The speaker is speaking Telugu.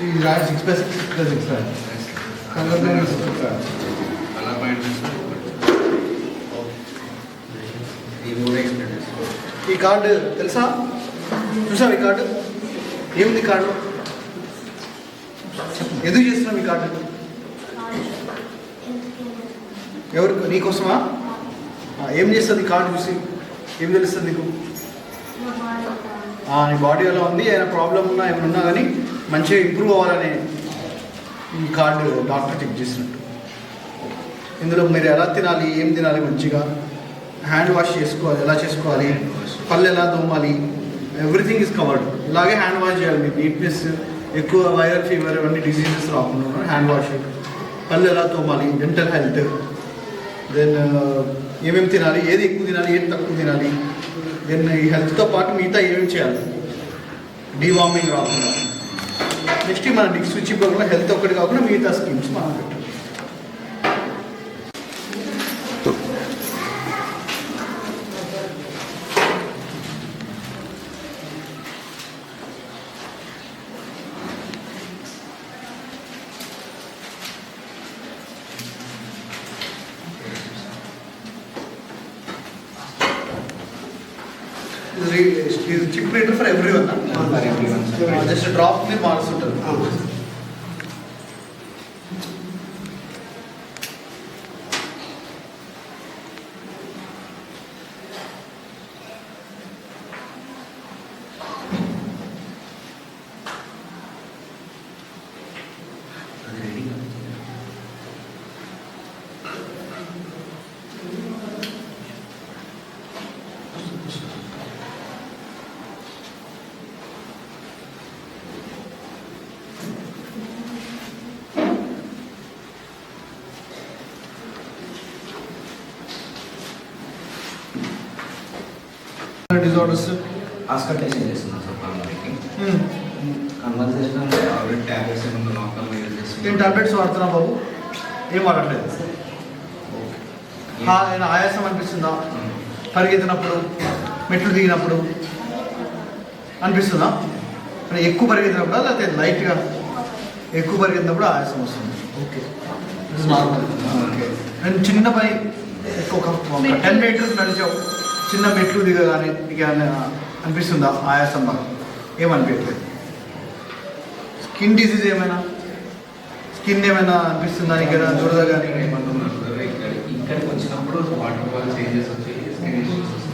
ఇది ఇది రాయి six by six six by six colour అలా కలర్ ఇది ఈ కార్డు తెలుసా? చూసావు ఈ కార్డు? ఏముంది కార్డు? ఎందుకు చేస్తున్నాం ఈ కార్డు? ఎవరు? నీకోసమా? ఏం చేస్తుంది కార్డు చూసి? ఏం తెలుస్తుంది నీకు? నీ బాడీ ఎలా ఉంది? ఏమైనా ప్రాబ్లం ఉన్నా ఏమైనా ఉన్నా కానీ మంచిగా ఇంప్రూవ్ అవ్వాలని ఈ కార్డు డాక్టర్ చెక్ చేసినట్టు. ఇందులో మీరు ఎలా తినాలి ఏం తినాలి మంచిగా హ్యాండ్ వాష్ చేసుకోవాలి ఎలా చేసుకోవాలి పళ్ళు ఎలా తోమాలి ఎవ్రీథింగ్ ఇస్ కవర్డ్ ఇలాగే హ్యాండ్ వాష్ చేయాలి మీకు నీట్నెస్ ఎక్కువ వైరల్ ఫీవర్ ఇవన్నీ డిసీజెస్ రాకుండా హ్యాండ్ వాష్ పళ్ళు ఎలా తోమాలి డెంటల్ హెల్త్ దెన్ ఏమేమి తినాలి ఏది ఎక్కువ తినాలి ఏది తక్కువ తినాలి. దెన్ ఈ హెల్త్తో పాటు మిగతా ఏమేమి చేయాలి? డీవార్మింగ్ రాకుండా. నెక్స్ట్ మన డిక్ స్విచ్ ఇవ్వకుండా హెల్త్ ఒకటి కాకుండా మిగతా స్కీమ్స్ మనం పెట్టాలి ఇది chip reader for every one. Just drop మీరు మారుస్తుంటారు డిజార్డర్స్ హాస్పిటలైజేషన్ చేస్తున్నాం సార్ పల్మనరీకి కన్వర్సేషన్ అంటే ఆల్రెడీ ట్యాబ్లెట్స్ ఏమన్నా ఏం చేస్తున్నాం టాబ్లెట్స్ వాడుతున్నా బాబు? ఏం వాడట్లేదు. హా- ఏమైనా ఆయాసం అనిపిస్తుందా? పరిగెత్తినప్పుడు మెట్లు దిగినప్పుడు అనిపిస్తుందా? అంటే ఎక్కువ పరిగెత్తినప్పుడు లేకపోతే లైట్గా ఎక్కువ పరిగెత్తినప్పుడు ఆయాసం వస్తుంది? ఓకే. నార్మల్ ఓకే అండ్ చిన్న పని ఒక టెన్ మీటర్స్ నడిచావు. చిన్న మెట్లు దిగగానే నీకు అనిపిస్తుందా ఆయాసం బాగా ఏమనిపించలేదు స్కిన్ డిసీజ్ ఏమైనా? స్కిన్ ఏమైనా అనిపిస్తుందా నీకు? ఏదైనా దురద కానీ ఇక్కడికి వచ్చినప్పుడు వాటర్ చేంజెస్ వచ్చి స్కిన్ ఇష్యూస్